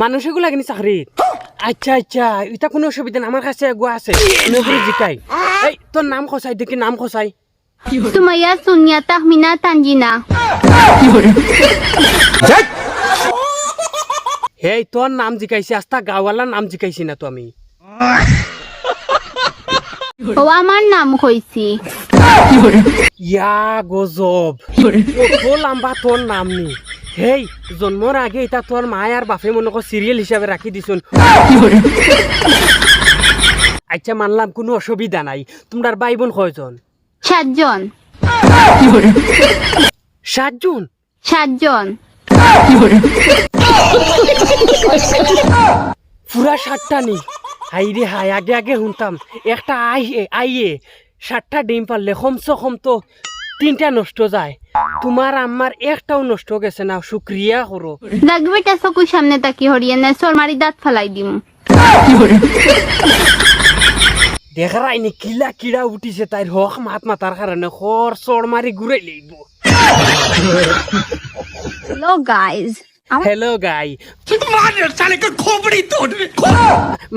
মানুষ এগুলো লাগেনি চাকরি। আচ্ছা আচ্ছা এটা কোনো অসুবিধা না আমার কাছে এগুলো আছে নগরী জিকাই। এই তোর নাম খসাই দেখি নাম খসাই Sumaya Sunya Tahmina Tanjina. হেই তোর নাম জিকাইছি আস্তা গাওয়ালার নাম জিকাইছি না তো আমি। ও আমার নাম কইছি ইয়া গজব। ও লম্বা তোর নাম নি? হেই জন্মর আগে এটা তোর মায় আর বাপে মনে কর সিরিয়াল হিসাবে রাখি দিছুন আচ্ছা মানলাম কোনো অসুবিধা নাই। তোমরা ভাই বোন কয়জন? সাতজন। সাতজন? সাতজন। পুরা সাতটা নি। হাই রে হাই আগে আগে শুনতাম। একটা আই আইয়ে সাতটা ডিম পারলে কমসে কম তো তিনটা নষ্ট যায়। তোমার আমার একটাও নষ্ট গেছে না শুক্রিয়া করো দেখ বেটা চকুর সামনে তাকি হরিয়ে না সরমারি দাঁত ফালাই দিম? দেখা রাইনি কিলা কিড়া উঠিছে তাইর হক মাত মাতার কারণে খর চড় মারি ঘুরাই লইব লো গাইজ হ্যালো গাই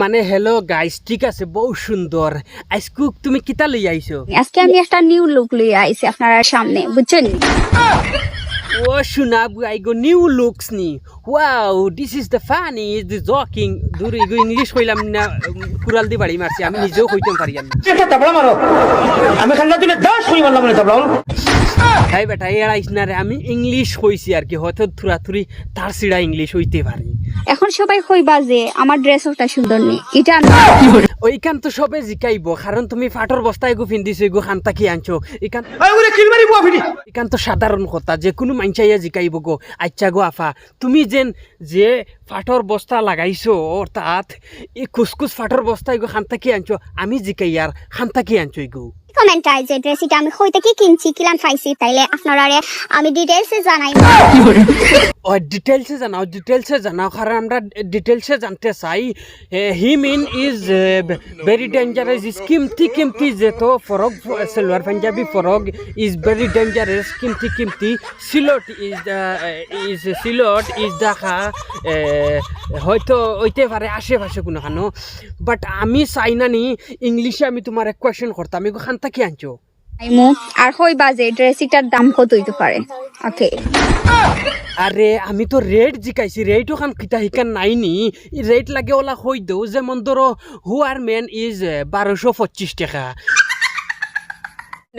মানে হ্যালো গাইস ঠিক আছে বহু সুন্দর। আজকু তুমি কিতা লই আইছো? আজকে আমি একটা নিউ লুক লইয়া আইছি আপনার সামনে বুঝছেন? ও শোনা বুয়াই গো নিউ লুকস নি। Wow this is the funny is the joking দূর এগো ইংলিশ কইলাম না কুরাল দি বাড়ি মারছি আমি নিজেও কইতে পারি না। একটা তাবলা মারো। আমি খান্না দিলে দশ করি মারলাম মানে তাবলা হাই বেটা এড়াইস না রে আমি ইংলিশ কইছি আর কি হয়তো থুরা থুরি তার সিড়া ইংলিশ হইতে পারি। এখন সবাই কইবা যে আমার ড্রেস ওটা সুন্দর নেই এটা ওইখান তো সবে জিকাইব কারণ তুমি ফাটর বস্তায় গো ফিন্দিছো এগো খান্তা কি আনছো? এখান ওরে কিল মারি বুয়া এখান তো সাধারণ কথা যে কোনো মাইনচাইয়া জিকাইব গো। আচ্ছা গো আফা তুমি যেন যে ফাটর বস্তা লাগাইছো অর্থাৎ এই কুসকুস ফাটর বস্তা এগো খান্তা কি আনছো? আমি জিকাই আর খান্তা কি আনছো এগো কমেন্ট আই যে ড্রেসিটা আমি হইতে কি কিনছি কিলান পাইছি তাইলে আপনারা আমি ডিটেলসে জানাই ও ডিটেলসে জানাও ডিটেলসে জানাও কারণ আমরা ডিটেলসে জানতে চাই। He mean is very dangerous is কিমতি কিমতি তো frock salwar Punjabi frock is very dangerous কিমতি কিমতি Sylhet is the is Sylhet is দেখা হয়তো হইতে পারে আশেপাশে কোনোখানো। বাট আমি চাই না ইংলিশে আমি তোমার কোয়েশন করতাম, এগো খান্তা কি আনছো? আইমু আর হই বাজে ড্রেসিটার দাম কত হইতে পারে? ওকে। আরে আমি তো রেট জিকাইছি রেড ওখান কিতা নাই নি রেট লাগে ওলা হই দেও যেমন ধরো আর মেন ইজ বারোশো পঁচিশ টাকা।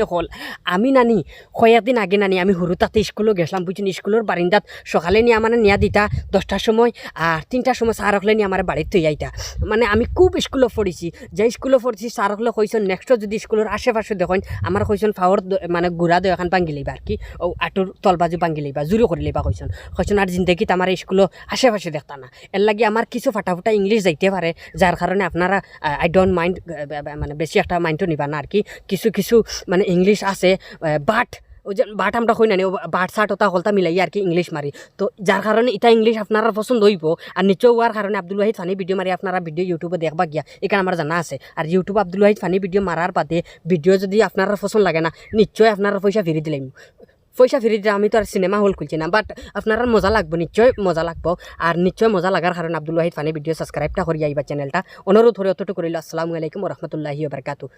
হল আমি নানি কয়েকদিন আগে নানি, আমি সরু তাতে স্কুলে গেছিলাম বুঝছেন স্কুলের বারিন্দাত সকালে নিয়ে আমার নিয়া দিতা দশটার সময় আর তিনটার সময় স্যার হলে নিয়ে আমার বাড়িতে থই আইতা। মানে আমি খুব স্কুলে পড়েছি যে স্কুলে পড়ছি স্যার হলে কইছেন নেক্সট যদি স্কুলের আশেপাশে দেখেন আমার কইছেন ফাওয়ার মানে গুড়া দো এখন ভাঙ্গি লইবা আর কি? ও আটোর তলবাজু ভাঙ্গি লইবা জুড়ি করে লইবা কইছেন কইছেন আর জিন্দগিত আমার স্কুলে আশেপাশে দেখতা না। এর লাগে আমার কিছু ফাটাফুটা ইংলিশ যাইতে পারে যার কারণে আপনারা আই ডোন্ট মাইন্ড মানে বেশি একটা মাইন্ডও নিবা না আর কি? কিছু কিছু মানে ইংলিশ আছে বাট ওই যে বাট আমরা কই না নি, ও বাট সাট ওটা হলতা মিলাই আর কি ইংলিশ মারি। তো যার কারণে এটা ইংলিশ আপনারা পছন্দ হইব আর নিশ্চয় হওয়ার কারণে আব্দুল ওয়াহিদ ফানি ভিডিও মারি আপনারা ভিডিও ইউটিউবে দেখবা গিয়া এখানে আমার জানা আছে। আর YouTube Abdul Wahid funny video মারার বাদে ভিডিও যদি আপনারা পছন্দ লাগে না নিশ্চয় আপনারা পয়সা ফিরি দিলাম পয়সা ফিরি দিলে আমি তো আর সিনেমা হল খুলছি না বাট আপনারা মজা লাগবো নিশ্চয় মজা লাগবো। আর নিশ্চয় মজা লাগার কারণে আব্দুল ওয়াহিদ ফানি ভিডিও সাবস্ক্রাইবটা করি আইবা চ্যানেলটা। অনুরোধ করে অতটুকু করিল আসসালামু আলাইকুম রহমতুল্লাহি বারকাতু